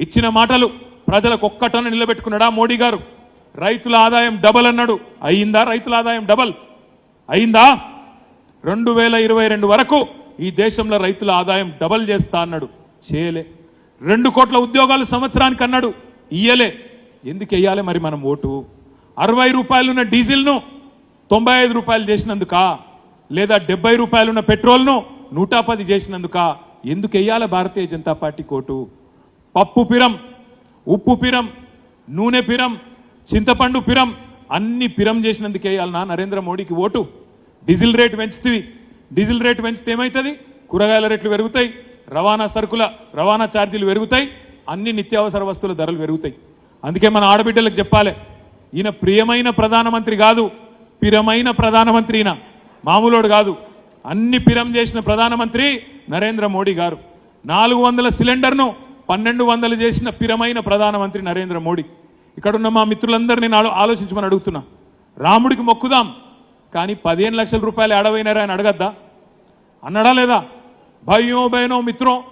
ఇచ్చిన మాటలు ప్రజలకు ఒక్కటన నిలబెట్టుకున్నాడా మోడీ గారు? రైతుల ఆదాయం డబల్ అన్నాడు. అయిందా రైతుల ఆదాయం డబల్? అయిందా? రెండు వేల ఇరవై రెండు వరకు ఈ దేశంలో రైతుల ఆదాయం డబల్ చేస్తా అన్నాడు. చేయలే. రెండు కోట్ల ఉద్యోగాలు సంవత్సరానికి అన్నాడు. ఇయ్యలే. ఎందుకు వెయ్యాలి మరి మనం ఓటు? అరవై రూపాయలున్న డీజిల్ను తొంభై ఐదు రూపాయలు చేసినందుకా? లేదా డెబ్బై రూపాయలున్న పెట్రోల్ను నూట పది చేసినందుక? ఎందుకు వెయ్యాలి భారతీయ జనతా పార్టీ కోటు? పప్పు పిరం ఉప్పు పిరం నూనె పిరం చింతపండు పిరం అన్ని పిరం చేసినందుకు వేయాలనా నరేంద్ర మోడీకి ఓటు. డీజిల్ రేటు పెంచుతుంది డీజిల్ రేటు పెంచితే ఏమవుతుంది కూరగాయల రేట్లు పెరుగుతాయి రవాణా సరుకుల రవాణా ఛార్జీలు పెరుగుతాయి అన్ని నిత్యావసర వస్తువుల ధరలు పెరుగుతాయి. అందుకే మన ఆడబిడ్డలకు చెప్పాలి ఈయన ప్రియమైన ప్రధానమంత్రి కాదు పిరమైన ప్రధానమంత్రి ఈయన మామూలోడు కాదు. అన్ని పిరం చేసిన ప్రధానమంత్రి నరేంద్ర మోడీ గారు. నాలుగు వందల సిలిండర్ను పన్నెండు వందలు చేసిన పిరమైన ప్రధానమంత్రి నరేంద్ర మోడీ. ఇక్కడున్న మా మిత్రులందరినీ నేను ఆలోచించమని అడుగుతున్నా. రాముడికి మొక్కుదాం కానీ పదిహేను లక్షల రూపాయలు ఎడవైనారా అని అడగద్దా? అన్నడా లేదా? భయో భయనో మిత్రో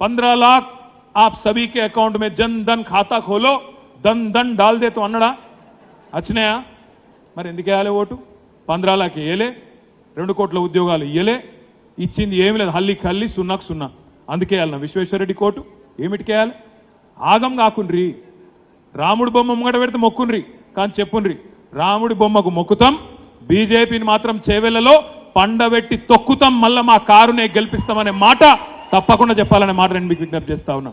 పంద్రా లాక్ ఆప్ సభీకే అకౌంట్ మే జన్ ధన్ ఖాతా ఖోలో ధన్ ధన్ డాల్ దేతో అన్నడా? వచ్చినాయా మరి ఎందుకు వేయాలి ఓటు? పంద్రా లాక్ వేయలే రెండు కోట్ల ఉద్యోగాలు ఇయ్యలే ఇచ్చింది ఏమి లేదు. హల్లీకి హల్లి సున్నాకు సున్నా. అందుకే వెళ్ళిన విశ్వేశ్వరరెడ్డి కోర్టు ఏమిటికి వేయాలి ఆగం కాకుండ్రి. రాముడి బొమ్మ ముంగట పెడితే మొక్కుండ్రి. కానీ చెప్పుండ్రి రాముడి బొమ్మకు మొక్కుతాం బీజేపీని మాత్రం చేవెళ్ళలో పండబెట్టి తొక్కుతాం మళ్ళీ మా కారునే గెలిపిస్తామనే మాట తప్పకుండా చెప్పాలనే మాట నేను మీకు విజ్ఞప్తి చేస్తా ఉన్నా.